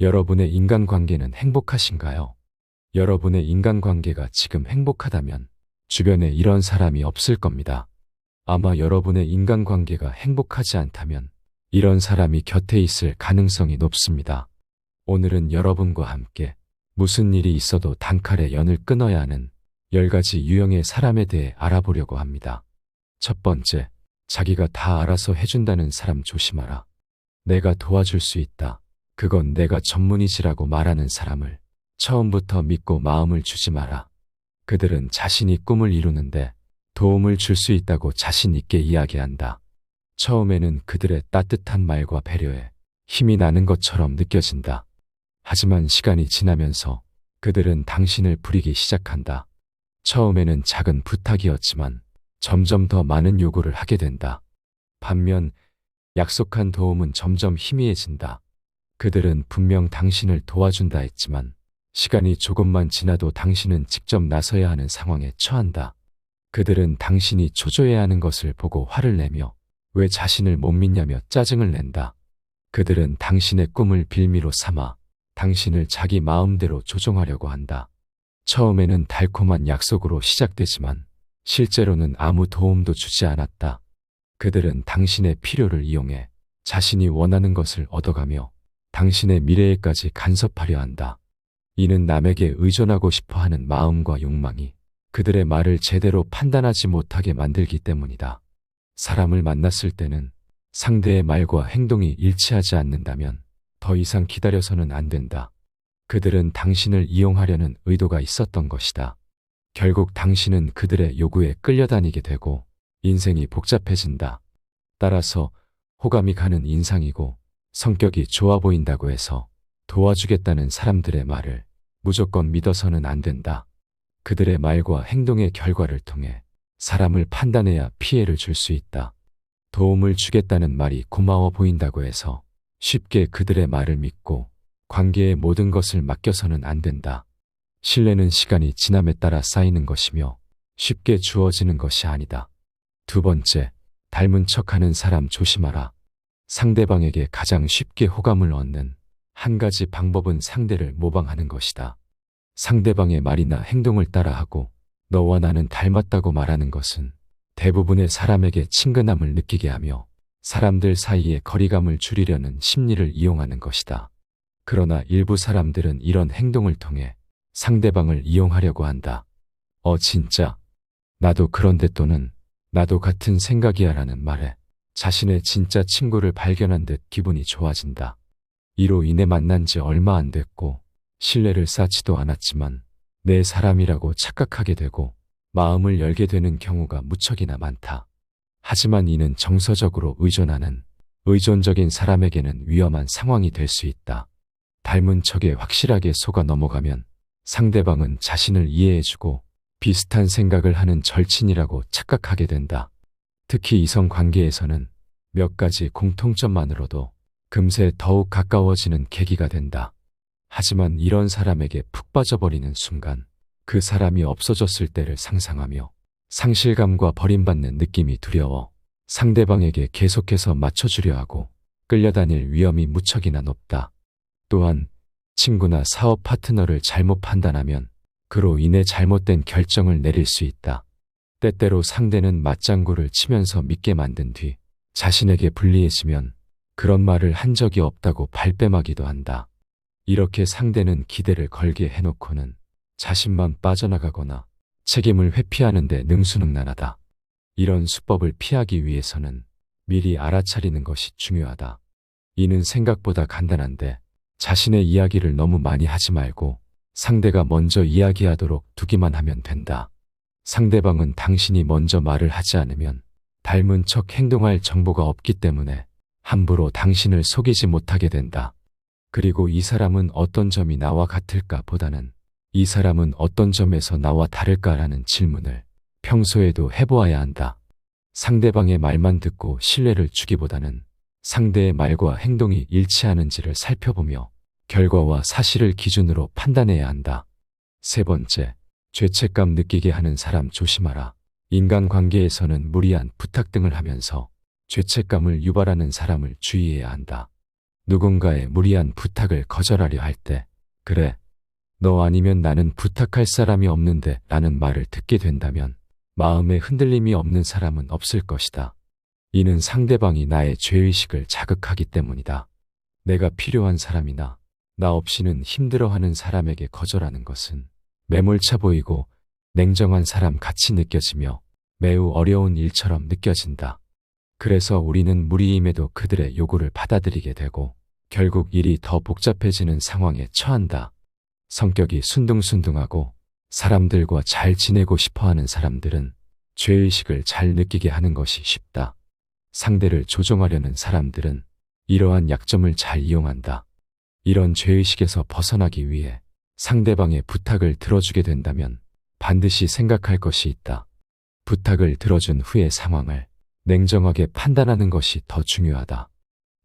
여러분의 인간관계는 행복하신가요? 여러분의 인간관계가 지금 행복하다면 주변에 이런 사람이 없을 겁니다. 아마 여러분의 인간관계가 행복하지 않다면 이런 사람이 곁에 있을 가능성이 높습니다. 오늘은 여러분과 함께 무슨 일이 있어도 단칼에 연을 끊어야 하는 10가지 유형의 사람에 대해 알아보려고 합니다. 첫 번째, 자기가 다 알아서 해준다는 사람 조심하라. 내가 도와줄 수 있다. 그건 내가 전문이지라고 말하는 사람을 처음부터 믿고 마음을 주지 마라. 그들은 자신이 꿈을 이루는데 도움을 줄 수 있다고 자신 있게 이야기한다. 처음에는 그들의 따뜻한 말과 배려에 힘이 나는 것처럼 느껴진다. 하지만 시간이 지나면서 그들은 당신을 부리기 시작한다. 처음에는 작은 부탁이었지만 점점 더 많은 요구를 하게 된다. 반면 약속한 도움은 점점 희미해진다. 그들은 분명 당신을 도와준다 했지만 시간이 조금만 지나도 당신은 직접 나서야 하는 상황에 처한다. 그들은 당신이 초조해야 하는 것을 보고 화를 내며 왜 자신을 못 믿냐며 짜증을 낸다. 그들은 당신의 꿈을 빌미로 삼아 당신을 자기 마음대로 조종하려고 한다. 처음에는 달콤한 약속으로 시작되지만 실제로는 아무 도움도 주지 않았다. 그들은 당신의 필요를 이용해 자신이 원하는 것을 얻어가며 당신의 미래에까지 간섭하려 한다. 이는 남에게 의존하고 싶어 하는 마음과 욕망이 그들의 말을 제대로 판단하지 못하게 만들기 때문이다. 사람을 만났을 때는 상대의 말과 행동이 일치하지 않는다면 더 이상 기다려서는 안 된다. 그들은 당신을 이용하려는 의도가 있었던 것이다. 결국 당신은 그들의 요구에 끌려다니게 되고 인생이 복잡해진다. 따라서 호감이 가는 인상이고 성격이 좋아 보인다고 해서 도와주겠다는 사람들의 말을 무조건 믿어서는 안 된다. 그들의 말과 행동의 결과를 통해 사람을 판단해야 피해를 줄 수 있다. 도움을 주겠다는 말이 고마워 보인다고 해서 쉽게 그들의 말을 믿고 관계의 모든 것을 맡겨서는 안 된다. 신뢰는 시간이 지남에 따라 쌓이는 것이며 쉽게 주어지는 것이 아니다. 두 번째, 닮은 척하는 사람 조심하라. 상대방에게 가장 쉽게 호감을 얻는 한 가지 방법은 상대를 모방하는 것이다. 상대방의 말이나 행동을 따라하고 너와 나는 닮았다고 말하는 것은 대부분의 사람에게 친근함을 느끼게 하며 사람들 사이에 거리감을 줄이려는 심리를 이용하는 것이다. 그러나 일부 사람들은 이런 행동을 통해 상대방을 이용하려고 한다. 어, 진짜. 나도 그런데 또는 나도 같은 생각이야 라는 말에 자신의 진짜 친구를 발견한 듯 기분이 좋아진다. 이로 인해 만난 지 얼마 안 됐고 신뢰를 쌓지도 않았지만 내 사람이라고 착각하게 되고 마음을 열게 되는 경우가 무척이나 많다. 하지만 이는 정서적으로 의존하는 의존적인 사람에게는 위험한 상황이 될 수 있다. 닮은 척에 확실하게 속아 넘어가면 상대방은 자신을 이해해주고 비슷한 생각을 하는 절친이라고 착각하게 된다. 특히 이성 관계에서는 몇 가지 공통점만으로도 금세 더욱 가까워지는 계기가 된다. 하지만 이런 사람에게 푹 빠져버리는 순간 그 사람이 없어졌을 때를 상상하며 상실감과 버림받는 느낌이 두려워 상대방에게 계속해서 맞춰주려 하고 끌려다닐 위험이 무척이나 높다. 또한 친구나 사업 파트너를 잘못 판단하면 그로 인해 잘못된 결정을 내릴 수 있다. 때때로 상대는 맞장구를 치면서 믿게 만든 뒤 자신에게 불리해지면 그런 말을 한 적이 없다고 발뺌하기도 한다. 이렇게 상대는 기대를 걸게 해놓고는 자신만 빠져나가거나 책임을 회피하는데 능수능란하다. 이런 수법을 피하기 위해서는 미리 알아차리는 것이 중요하다. 이는 생각보다 간단한데 자신의 이야기를 너무 많이 하지 말고 상대가 먼저 이야기하도록 두기만 하면 된다. 상대방은 당신이 먼저 말을 하지 않으면 닮은 척 행동할 정보가 없기 때문에 함부로 당신을 속이지 못하게 된다. 그리고 이 사람은 어떤 점이 나와 같을까 보다는 이 사람은 어떤 점에서 나와 다를까라는 질문을 평소에도 해보아야 한다. 상대방의 말만 듣고 신뢰를 주기보다는 상대의 말과 행동이 일치하는지를 살펴보며 결과와 사실을 기준으로 판단해야 한다. 세 번째, 죄책감 느끼게 하는 사람 조심하라. 인간관계에서는 무리한 부탁 등을 하면서 죄책감을 유발하는 사람을 주의해야 한다. 누군가의 무리한 부탁을 거절하려 할 때, 그래, 너 아니면 나는 부탁할 사람이 없는데 라는 말을 듣게 된다면 마음에 흔들림이 없는 사람은 없을 것이다. 이는 상대방이 나의 죄의식을 자극하기 때문이다. 내가 필요한 사람이나 나 없이는 힘들어하는 사람에게 거절하는 것은 매몰차 보이고 냉정한 사람 같이 느껴지며 매우 어려운 일처럼 느껴진다. 그래서 우리는 무리임에도 그들의 요구를 받아들이게 되고 결국 일이 더 복잡해지는 상황에 처한다. 성격이 순둥순둥하고 사람들과 잘 지내고 싶어 하는 사람들은 죄의식을 잘 느끼게 하는 것이 쉽다. 상대를 조종하려는 사람들은 이러한 약점을 잘 이용한다. 이런 죄의식에서 벗어나기 위해 상대방의 부탁을 들어주게 된다면 반드시 생각할 것이 있다. 부탁을 들어준 후의 상황을 냉정하게 판단하는 것이 더 중요하다.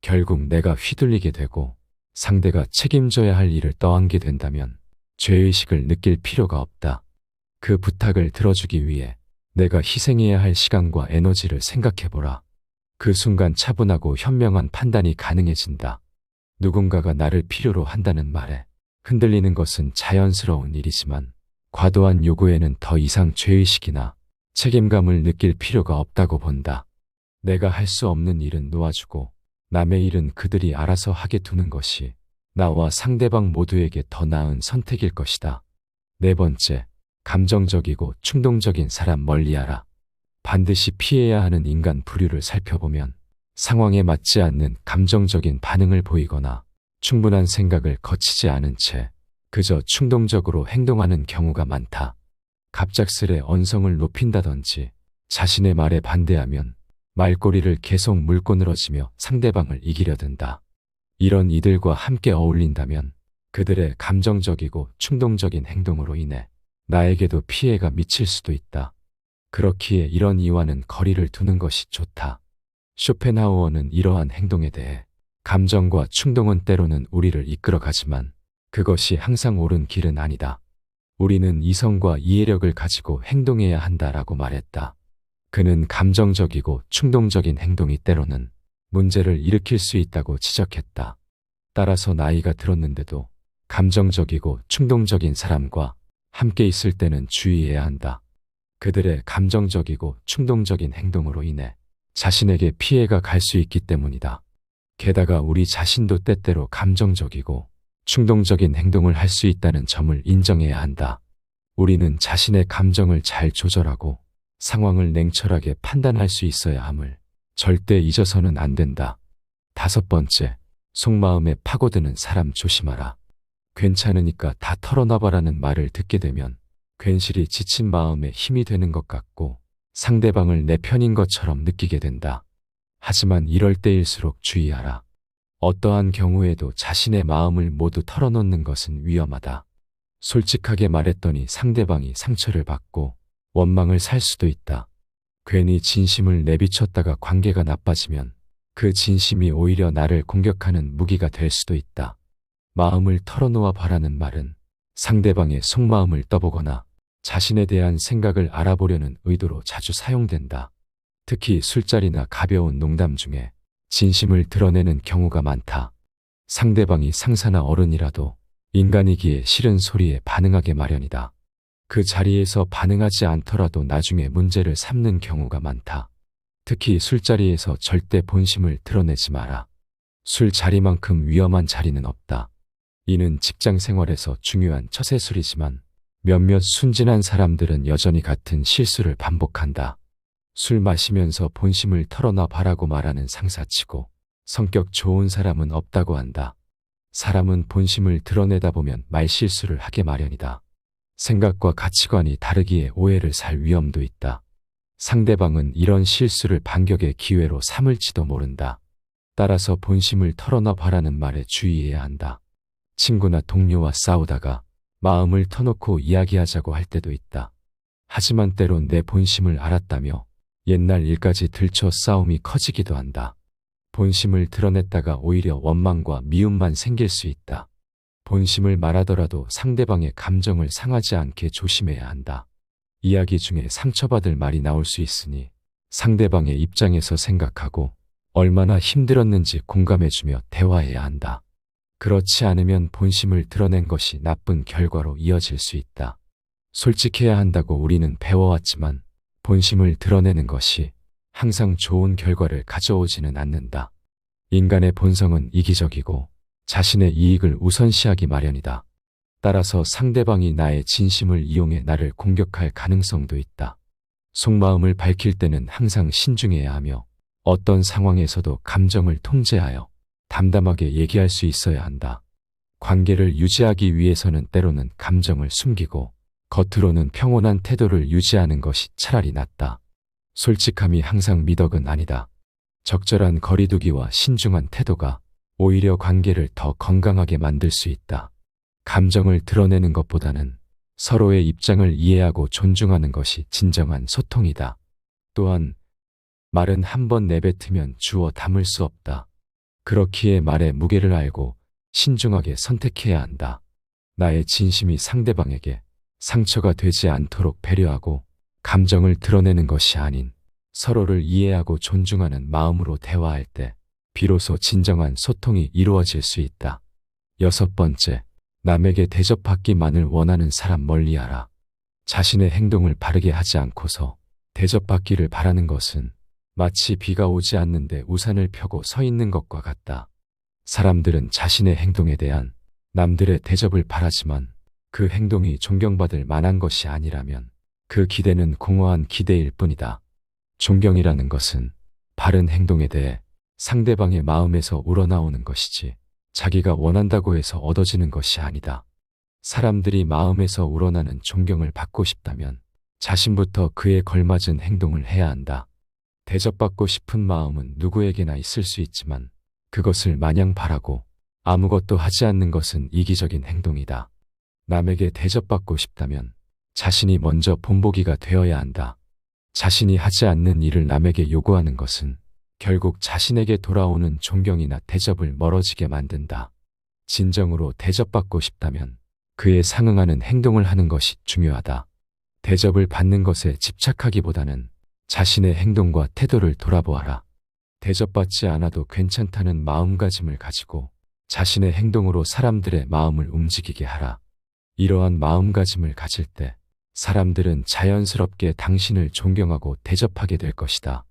결국 내가 휘둘리게 되고 상대가 책임져야 할 일을 떠안게 된다면 죄의식을 느낄 필요가 없다. 그 부탁을 들어주기 위해 내가 희생해야 할 시간과 에너지를 생각해보라. 그 순간 차분하고 현명한 판단이 가능해진다. 누군가가 나를 필요로 한다는 말에 흔들리는 것은 자연스러운 일이지만 과도한 요구에는 더 이상 죄의식이나 책임감을 느낄 필요가 없다고 본다. 내가 할 수 없는 일은 놓아주고 남의 일은 그들이 알아서 하게 두는 것이 나와 상대방 모두에게 더 나은 선택일 것이다. 네 번째, 감정적이고 충동적인 사람 멀리하라. 반드시 피해야 하는 인간 부류를 살펴보면 상황에 맞지 않는 감정적인 반응을 보이거나 충분한 생각을 거치지 않은 채 그저 충동적으로 행동하는 경우가 많다. 갑작스레 언성을 높인다든지 자신의 말에 반대하면 말꼬리를 계속 물고 늘어지며 상대방을 이기려 든다. 이런 이들과 함께 어울린다면 그들의 감정적이고 충동적인 행동으로 인해 나에게도 피해가 미칠 수도 있다. 그렇기에 이런 이와는 거리를 두는 것이 좋다. 쇼펜하우어는 이러한 행동에 대해 감정과 충동은 때로는 우리를 이끌어가지만 그것이 항상 옳은 길은 아니다. 우리는 이성과 이해력을 가지고 행동해야 한다라고 말했다. 그는 감정적이고 충동적인 행동이 때로는 문제를 일으킬 수 있다고 지적했다. 따라서 나이가 들었는데도 감정적이고 충동적인 사람과 함께 있을 때는 주의해야 한다. 그들의 감정적이고 충동적인 행동으로 인해 자신에게 피해가 갈 수 있기 때문이다. 게다가 우리 자신도 때때로 감정적이고 충동적인 행동을 할 수 있다는 점을 인정해야 한다. 우리는 자신의 감정을 잘 조절하고 상황을 냉철하게 판단할 수 있어야 함을 절대 잊어서는 안 된다. 다섯 번째, 속마음에 파고드는 사람 조심하라. 괜찮으니까 다 털어놔봐라는 말을 듣게 되면 괜시리 지친 마음에 힘이 되는 것 같고 상대방을 내 편인 것처럼 느끼게 된다. 하지만 이럴 때일수록 주의하라. 어떠한 경우에도 자신의 마음을 모두 털어놓는 것은 위험하다. 솔직하게 말했더니 상대방이 상처를 받고 원망을 살 수도 있다. 괜히 진심을 내비쳤다가 관계가 나빠지면 그 진심이 오히려 나를 공격하는 무기가 될 수도 있다. 마음을 털어놓아 바라는 말은 상대방의 속마음을 떠보거나 자신에 대한 생각을 알아보려는 의도로 자주 사용된다. 특히 술자리나 가벼운 농담 중에 진심을 드러내는 경우가 많다. 상대방이 상사나 어른이라도 인간이기에 싫은 소리에 반응하게 마련이다. 그 자리에서 반응하지 않더라도 나중에 문제를 삼는 경우가 많다. 특히 술자리에서 절대 본심을 드러내지 마라. 술자리만큼 위험한 자리는 없다. 이는 직장 생활에서 중요한 처세술이지만 몇몇 순진한 사람들은 여전히 같은 실수를 반복한다. 술 마시면서 본심을 털어놔 바라고 말하는 상사치고 성격 좋은 사람은 없다고 한다. 사람은 본심을 드러내다 보면 말실수를 하게 마련이다. 생각과 가치관이 다르기에 오해를 살 위험도 있다. 상대방은 이런 실수를 반격의 기회로 삼을지도 모른다. 따라서 본심을 털어놔 바라는 말에 주의해야 한다. 친구나 동료와 싸우다가 마음을 터놓고 이야기하자고 할 때도 있다. 하지만 때론 내 본심을 알았다며 옛날 일까지 들춰 싸움이 커지기도 한다. 본심을 드러냈다가 오히려 원망과 미움만 생길 수 있다. 본심을 말하더라도 상대방의 감정을 상하지 않게 조심해야 한다. 이야기 중에 상처받을 말이 나올 수 있으니 상대방의 입장에서 생각하고 얼마나 힘들었는지 공감해주며 대화해야 한다. 그렇지 않으면 본심을 드러낸 것이 나쁜 결과로 이어질 수 있다. 솔직해야 한다고 우리는 배워왔지만 본심을 드러내는 것이 항상 좋은 결과를 가져오지는 않는다. 인간의 본성은 이기적이고 자신의 이익을 우선시하기 마련이다. 따라서 상대방이 나의 진심을 이용해 나를 공격할 가능성도 있다. 속마음을 밝힐 때는 항상 신중해야 하며 어떤 상황에서도 감정을 통제하여 담담하게 얘기할 수 있어야 한다. 관계를 유지하기 위해서는 때로는 감정을 숨기고 겉으로는 평온한 태도를 유지하는 것이 차라리 낫다. 솔직함이 항상 미덕은 아니다. 적절한 거리두기와 신중한 태도가 오히려 관계를 더 건강하게 만들 수 있다. 감정을 드러내는 것보다는 서로의 입장을 이해하고 존중하는 것이 진정한 소통이다. 또한 말은 한 번 내뱉으면 주워 담을 수 없다. 그렇기에 말의 무게를 알고 신중하게 선택해야 한다. 나의 진심이 상대방에게 상처가 되지 않도록 배려하고 감정을 드러내는 것이 아닌 서로를 이해하고 존중하는 마음으로 대화할 때 비로소 진정한 소통이 이루어질 수 있다. 여섯 번째, 남에게 대접받기만을 원하는 사람 멀리하라. 자신의 행동을 바르게 하지 않고서 대접받기를 바라는 것은 마치 비가 오지 않는데 우산을 펴고 서 있는 것과 같다. 사람들은 자신의 행동에 대한 남들의 대접을 바라지만 그 행동이 존경받을 만한 것이 아니라면 그 기대는 공허한 기대일 뿐이다. 존경이라는 것은 바른 행동에 대해 상대방의 마음에서 우러나오는 것이지 자기가 원한다고 해서 얻어지는 것이 아니다. 사람들이 마음에서 우러나는 존경을 받고 싶다면 자신부터 그에 걸맞은 행동을 해야 한다. 대접받고 싶은 마음은 누구에게나 있을 수 있지만 그것을 마냥 바라고 아무것도 하지 않는 것은 이기적인 행동이다. 남에게 대접받고 싶다면 자신이 먼저 본보기가 되어야 한다. 자신이 하지 않는 일을 남에게 요구하는 것은 결국 자신에게 돌아오는 존경이나 대접을 멀어지게 만든다. 진정으로 대접받고 싶다면 그에 상응하는 행동을 하는 것이 중요하다. 대접을 받는 것에 집착하기보다는 자신의 행동과 태도를 돌아보아라. 대접받지 않아도 괜찮다는 마음가짐을 가지고 자신의 행동으로 사람들의 마음을 움직이게 하라. 이러한 마음가짐을 가질 때 사람들은 자연스럽게 당신을 존경하고 대접하게 될 것이다.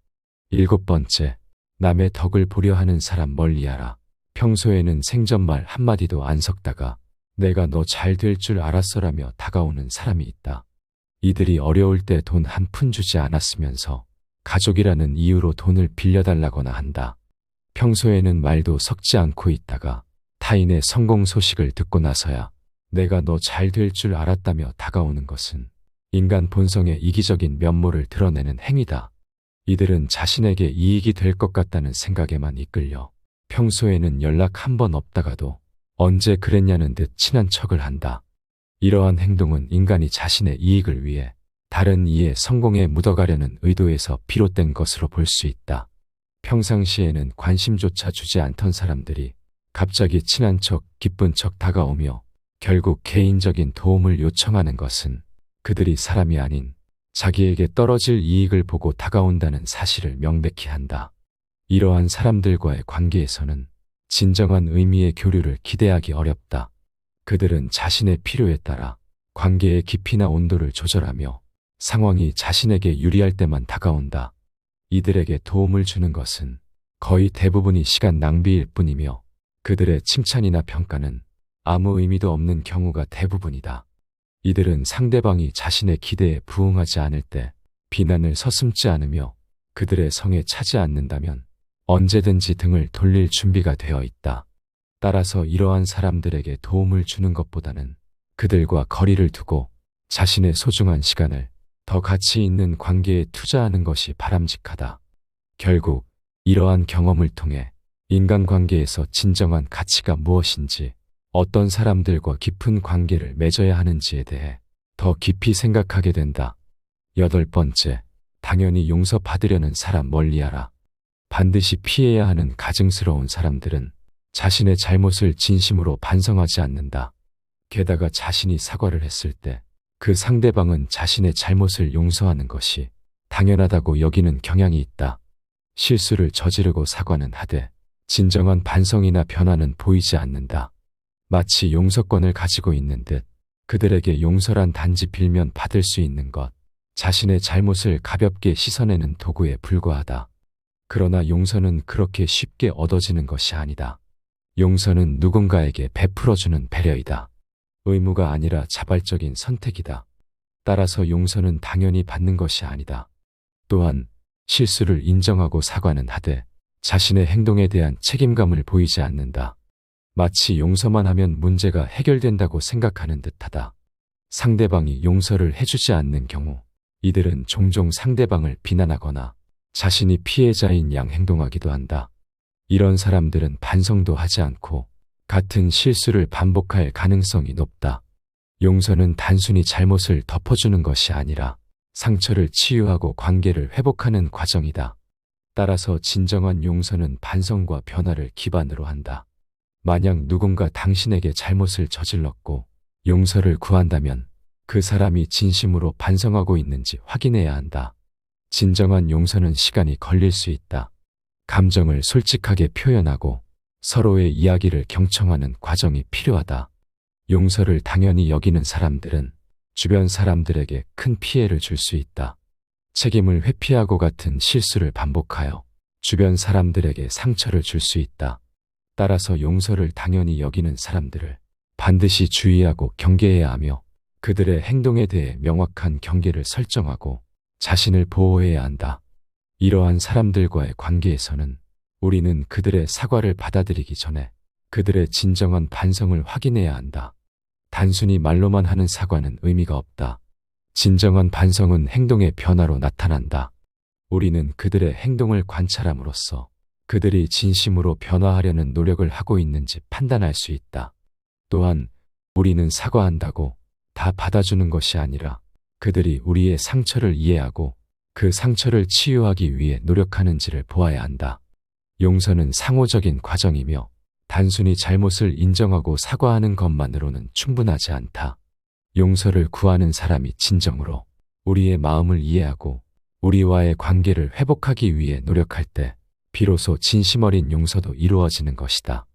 일곱 번째, 남의 덕을 보려 하는 사람 멀리하라. 평소에는 생전말 한마디도 안 섞다가 내가 너 잘 될 줄 알았어라며 다가오는 사람이 있다. 이들이 어려울 때 돈 한 푼 주지 않았으면서 가족이라는 이유로 돈을 빌려달라거나 한다. 평소에는 말도 섞지 않고 있다가 타인의 성공 소식을 듣고 나서야 내가 너 잘 될 줄 알았다며 다가오는 것은 인간 본성의 이기적인 면모를 드러내는 행위다. 이들은 자신에게 이익이 될 것 같다는 생각에만 이끌려 평소에는 연락 한 번 없다가도 언제 그랬냐는 듯 친한 척을 한다. 이러한 행동은 인간이 자신의 이익을 위해 다른 이의 성공에 묻어가려는 의도에서 비롯된 것으로 볼 수 있다. 평상시에는 관심조차 주지 않던 사람들이 갑자기 친한 척, 기쁜 척 다가오며 결국 개인적인 도움을 요청하는 것은 그들이 사람이 아닌 자기에게 떨어질 이익을 보고 다가온다는 사실을 명백히 한다. 이러한 사람들과의 관계에서는 진정한 의미의 교류를 기대하기 어렵다. 그들은 자신의 필요에 따라 관계의 깊이나 온도를 조절하며 상황이 자신에게 유리할 때만 다가온다. 이들에게 도움을 주는 것은 거의 대부분이 시간 낭비일 뿐이며 그들의 칭찬이나 평가는 아무 의미도 없는 경우가 대부분이다. 이들은 상대방이 자신의 기대에 부응하지 않을 때 비난을 서슴지 않으며 그들의 성에 차지 않는다면 언제든지 등을 돌릴 준비가 되어 있다. 따라서 이러한 사람들에게 도움을 주는 것보다는 그들과 거리를 두고 자신의 소중한 시간을 더 가치 있는 관계에 투자하는 것이 바람직하다. 결국 이러한 경험을 통해 인간관계에서 진정한 가치가 무엇인지 어떤 사람들과 깊은 관계를 맺어야 하는지에 대해 더 깊이 생각하게 된다. 여덟 번째, 당연히 용서받으려는 사람 멀리하라. 반드시 피해야 하는 가증스러운 사람들은 자신의 잘못을 진심으로 반성하지 않는다. 게다가 자신이 사과를 했을 때 그 상대방은 자신의 잘못을 용서하는 것이 당연하다고 여기는 경향이 있다. 실수를 저지르고 사과는 하되 진정한 반성이나 변화는 보이지 않는다. 마치 용서권을 가지고 있는 듯 그들에게 용서란 단지 빌면 받을 수 있는 것, 자신의 잘못을 가볍게 씻어내는 도구에 불과하다. 그러나 용서는 그렇게 쉽게 얻어지는 것이 아니다. 용서는 누군가에게 베풀어주는 배려이다. 의무가 아니라 자발적인 선택이다. 따라서 용서는 당연히 받는 것이 아니다. 또한 실수를 인정하고 사과는 하되 자신의 행동에 대한 책임감을 보이지 않는다. 마치 용서만 하면 문제가 해결된다고 생각하는 듯하다. 상대방이 용서를 해주지 않는 경우 이들은 종종 상대방을 비난하거나 자신이 피해자인 양 행동하기도 한다. 이런 사람들은 반성도 하지 않고 같은 실수를 반복할 가능성이 높다. 용서는 단순히 잘못을 덮어주는 것이 아니라 상처를 치유하고 관계를 회복하는 과정이다. 따라서 진정한 용서는 반성과 변화를 기반으로 한다. 만약 누군가 당신에게 잘못을 저질렀고 용서를 구한다면 그 사람이 진심으로 반성하고 있는지 확인해야 한다. 진정한 용서는 시간이 걸릴 수 있다. 감정을 솔직하게 표현하고 서로의 이야기를 경청하는 과정이 필요하다. 용서를 당연히 여기는 사람들은 주변 사람들에게 큰 피해를 줄 수 있다. 책임을 회피하고 같은 실수를 반복하여 주변 사람들에게 상처를 줄 수 있다. 따라서 용서를 당연히 여기는 사람들을 반드시 주의하고 경계해야 하며 그들의 행동에 대해 명확한 경계를 설정하고 자신을 보호해야 한다. 이러한 사람들과의 관계에서는 우리는 그들의 사과를 받아들이기 전에 그들의 진정한 반성을 확인해야 한다. 단순히 말로만 하는 사과는 의미가 없다. 진정한 반성은 행동의 변화로 나타난다. 우리는 그들의 행동을 관찰함으로써 그들이 진심으로 변화하려는 노력을 하고 있는지 판단할 수 있다. 또한 우리는 사과한다고 다 받아주는 것이 아니라 그들이 우리의 상처를 이해하고 그 상처를 치유하기 위해 노력하는지를 보아야 한다. 용서는 상호적인 과정이며 단순히 잘못을 인정하고 사과하는 것만으로는 충분하지 않다. 용서를 구하는 사람이 진정으로 우리의 마음을 이해하고 우리와의 관계를 회복하기 위해 노력할 때 비로소 진심 어린 용서도 이루어지는 것이다.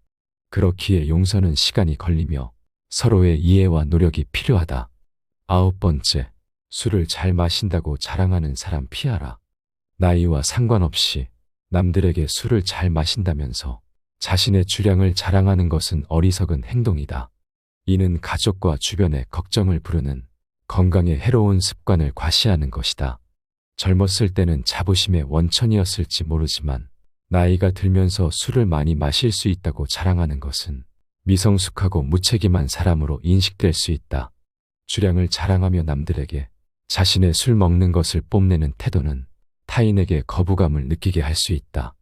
그렇기에 용서는 시간이 걸리며 서로의 이해와 노력이 필요하다. 아홉 번째, 술을 잘 마신다고 자랑하는 사람 피하라. 나이와 상관없이 남들에게 술을 잘 마신다면서 자신의 주량을 자랑하는 것은 어리석은 행동이다. 이는 가족과 주변의 걱정을 부르는 건강에 해로운 습관을 과시하는 것이다. 젊었을 때는 자부심의 원천이었을지 모르지만 나이가 들면서 술을 많이 마실 수 있다고 자랑하는 것은 미성숙하고 무책임한 사람으로 인식될 수 있다. 주량을 자랑하며 남들에게 자신의 술 먹는 것을 뽐내는 태도는 타인에게 거부감을 느끼게 할 수 있다.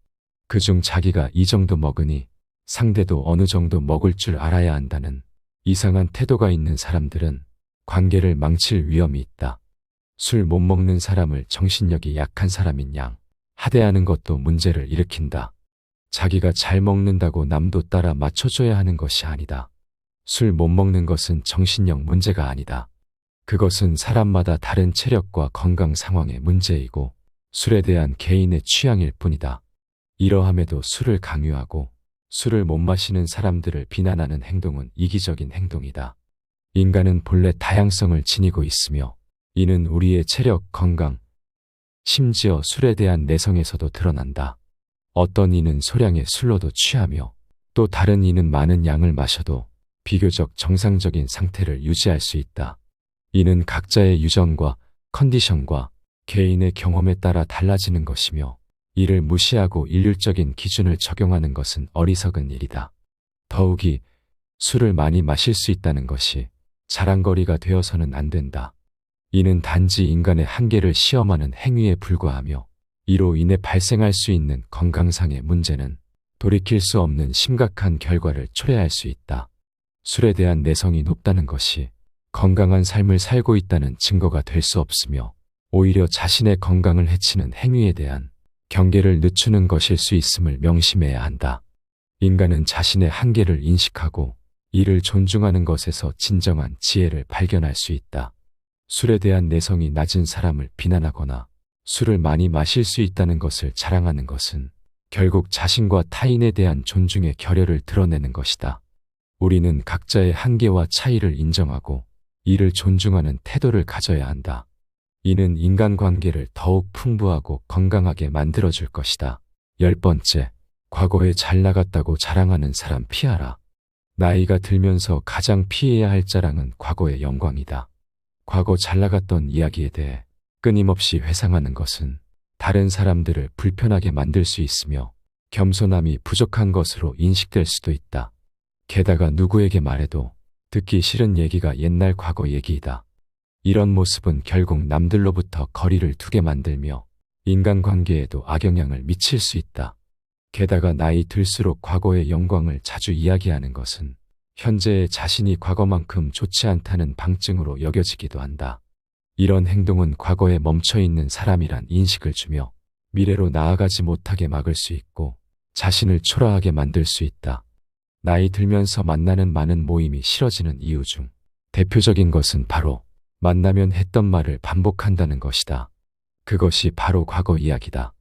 그중 자기가 이 정도 먹으니 상대도 어느 정도 먹을 줄 알아야 한다는 이상한 태도가 있는 사람들은 관계를 망칠 위험이 있다. 술 못 먹는 사람을 정신력이 약한 사람인 양 하대하는 것도 문제를 일으킨다. 자기가 잘 먹는다고 남도 따라 맞춰줘야 하는 것이 아니다. 술 못 먹는 것은 정신력 문제가 아니다. 그것은 사람마다 다른 체력과 건강 상황의 문제이고 술에 대한 개인의 취향일 뿐이다. 이러함에도 술을 강요하고 술을 못 마시는 사람들을 비난하는 행동은 이기적인 행동이다. 인간은 본래 다양성을 지니고 있으며 이는 우리의 체력, 건강, 심지어 술에 대한 내성에서도 드러난다. 어떤 이는 소량의 술로도 취하며 또 다른 이는 많은 양을 마셔도 비교적 정상적인 상태를 유지할 수 있다. 이는 각자의 유전과 컨디션과 개인의 경험에 따라 달라지는 것이며 이를 무시하고 일률적인 기준을 적용하는 것은 어리석은 일이다. 더욱이 술을 많이 마실 수 있다는 것이 자랑거리가 되어서는 안 된다. 이는 단지 인간의 한계를 시험하는 행위에 불과하며 이로 인해 발생할 수 있는 건강상의 문제는 돌이킬 수 없는 심각한 결과를 초래할 수 있다. 술에 대한 내성이 높다는 것이 건강한 삶을 살고 있다는 증거가 될 수 없으며 오히려 자신의 건강을 해치는 행위에 대한 경계를 늦추는 것일 수 있음을 명심해야 한다. 인간은 자신의 한계를 인식하고 이를 존중하는 것에서 진정한 지혜를 발견할 수 있다. 술에 대한 내성이 낮은 사람을 비난하거나 술을 많이 마실 수 있다는 것을 자랑하는 것은 결국 자신과 타인에 대한 존중의 결여를 드러내는 것이다. 우리는 각자의 한계와 차이를 인정하고 이를 존중하는 태도를 가져야 한다. 이는 인간관계를 더욱 풍부하고 건강하게 만들어줄 것이다. 열 번째, 과거에 잘 나갔다고 자랑하는 사람 피하라. 나이가 들면서 가장 피해야 할 자랑은 과거의 영광이다. 과거 잘 나갔던 이야기에 대해 끊임없이 회상하는 것은 다른 사람들을 불편하게 만들 수 있으며 겸손함이 부족한 것으로 인식될 수도 있다. 게다가 누구에게 말해도 듣기 싫은 얘기가 옛날 과거 얘기이다. 이런 모습은 결국 남들로부터 거리를 두게 만들며 인간관계에도 악영향을 미칠 수 있다. 게다가 나이 들수록 과거의 영광을 자주 이야기하는 것은 현재의 자신이 과거만큼 좋지 않다는 방증으로 여겨지기도 한다. 이런 행동은 과거에 멈춰 있는 사람이란 인식을 주며 미래로 나아가지 못하게 막을 수 있고 자신을 초라하게 만들 수 있다. 나이 들면서 만나는 많은 모임이 싫어지는 이유 중 대표적인 것은 바로 만나면 했던 말을 반복한다는 것이다. 그것이 바로 과거 이야기다.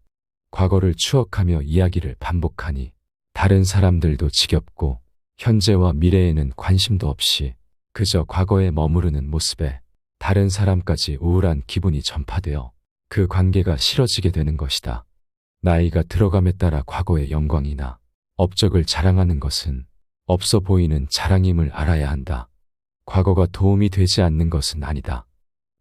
과거를 추억하며 이야기를 반복하니 다른 사람들도 지겹고 현재와 미래에는 관심도 없이 그저 과거에 머무르는 모습에 다른 사람까지 우울한 기분이 전파되어 그 관계가 싫어지게 되는 것이다. 나이가 들어감에 따라 과거의 영광이나 업적을 자랑하는 것은 없어 보이는 자랑임을 알아야 한다. 과거가 도움이 되지 않는 것은 아니다.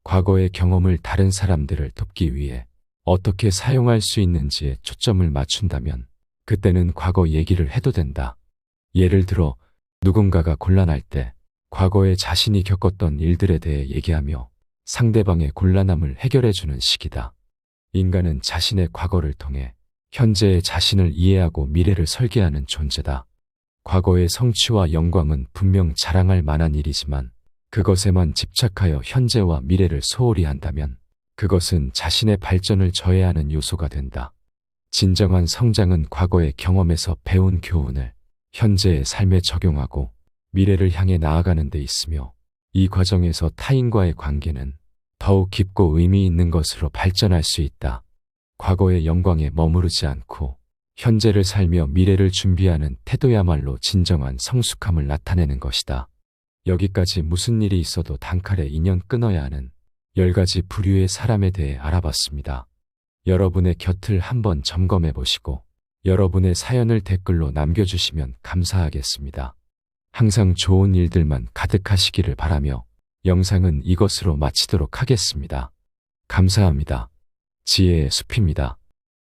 과거의 경험을 다른 사람들을 돕기 위해 어떻게 사용할 수 있는지에 초점을 맞춘다면 그때는 과거 얘기를 해도 된다. 예를 들어 누군가가 곤란할 때 과거에 자신이 겪었던 일들에 대해 얘기하며 상대방의 곤란함을 해결해주는 시기다. 인간은 자신의 과거를 통해 현재의 자신을 이해하고 미래를 설계하는 존재다. 과거의 성취와 영광은 분명 자랑할 만한 일이지만 그것에만 집착하여 현재와 미래를 소홀히 한다면 그것은 자신의 발전을 저해하는 요소가 된다. 진정한 성장은 과거의 경험에서 배운 교훈을 현재의 삶에 적용하고 미래를 향해 나아가는 데 있으며 이 과정에서 타인과의 관계는 더욱 깊고 의미 있는 것으로 발전할 수 있다. 과거의 영광에 머무르지 않고 현재를 살며 미래를 준비하는 태도야말로 진정한 성숙함을 나타내는 것이다. 여기까지 무슨 일이 있어도 단칼에 인연 끊어야 하는 열 가지 부류의 사람에 대해 알아봤습니다. 여러분의 곁을 한번 점검해 보시고 여러분의 사연을 댓글로 남겨주시면 감사하겠습니다. 항상 좋은 일들만 가득하시기를 바라며 영상은 이것으로 마치도록 하겠습니다. 감사합니다. 지혜의 숲입니다.